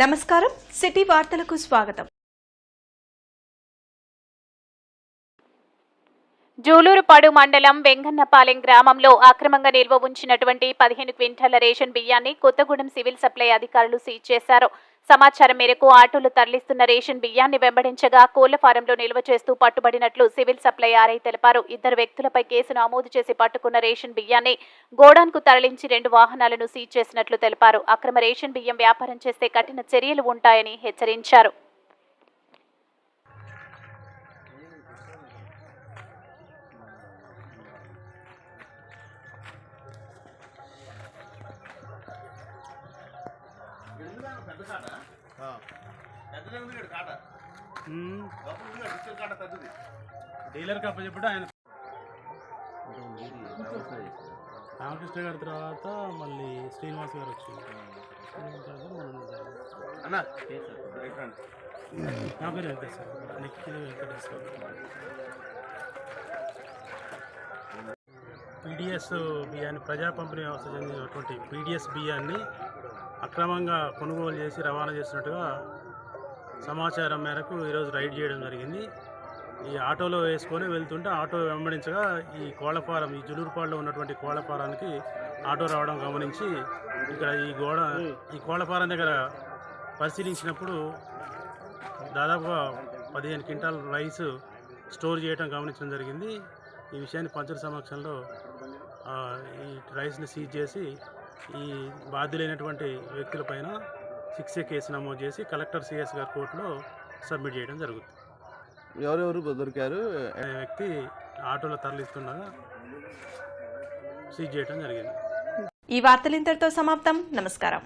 నమస్కారం. సిటీ వార్తలకు స్వాగతం. జూలూరుపాడు మండలం వెంగన్నపాలెం గ్రామంలో అక్రమంగా నిల్వ ఉంచినటువంటి పదిహేను క్వింటాల రేషన్ బియ్యాన్ని కొత్తగూడెం సివిల్ సప్లై అధికారులు సీజ్ చేశారు. సమాచారం మేరకు ఆటోలు తరలిస్తున్న రేషన్ బియ్యాన్ని వెంబడించగా కోళ్ళ ఫారంలో నిల్వ చేస్తూ పట్టుబడినట్లు సివిల్ సప్లై ఆర్ఐ తెలిపారు. ఇద్దరు వ్యక్తులపై కేసు నమోదు చేసి పట్టుకున్న రేషన్ బియ్యాన్ని గోడాన్కు తరలించి రెండు వాహనాలను సీజ్ చేసినట్లు తెలిపారు. అక్రమ రేషన్ బియ్యం వ్యాపారం చేస్తే కఠిన చర్యలు ఉంటాయని హెచ్చరించారు. డీలర్కి అప్పచెప్పుడు ఆయన రామకృష్ణ గారి తర్వాత మళ్ళీ శ్రీనివాస్ గారు వచ్చింది అన్నా. నా పేరు వెంకటేశ్వర. నిఖిల్ వెంకటేశ్వర. పీడిఎస్ బియ్యాన్ని ప్రజా పంపిణీ వ్యవస్థ చెందినటువంటి పీడిఎస్ బియ్యాన్ని అక్రమంగా కొనుగోలు చేసి రవాణా చేసినట్టుగా సమాచారం మేరకు ఈరోజు రైడ్ చేయడం జరిగింది. ఈ ఆటోలో వేసుకొని వెళ్తుంటే ఆటో వెంబడించగా ఈ కోళ్ళ ఫారం ఈ జులూరుపాడులో ఉన్నటువంటి కోళ్ళ ఫారానికి ఆటో రావడం గమనించి ఇక్కడ ఈ గోడ ఈ కోళ్ళ ఫారం దగ్గర పరిశీలించినప్పుడు దాదాపుగా పదిహేను క్వింటాల్ రైస్ స్టోర్ చేయడం గమనించడం జరిగింది. ఈ విషయాన్ని పంచర్ సమక్షంలో ఆ, ఈ రైస్ని సీజ్ చేసి ఈ బాధ్యులైనటువంటి వ్యక్తులపైన సిక్స్ ఏ కేసు నమోదు చేసి కలెక్టర్ సిఎస్ గారి కోర్టులో సబ్మిట్ చేయడం జరుగుతుంది. ఎవరెవరు దొరికారు? వ్యక్తి ఆటోలో తరలిస్తుండగా సీజ్ చేయడం జరిగింది. ఈ వార్తలు ఇంతటితో సమాప్తం. నమస్కారం.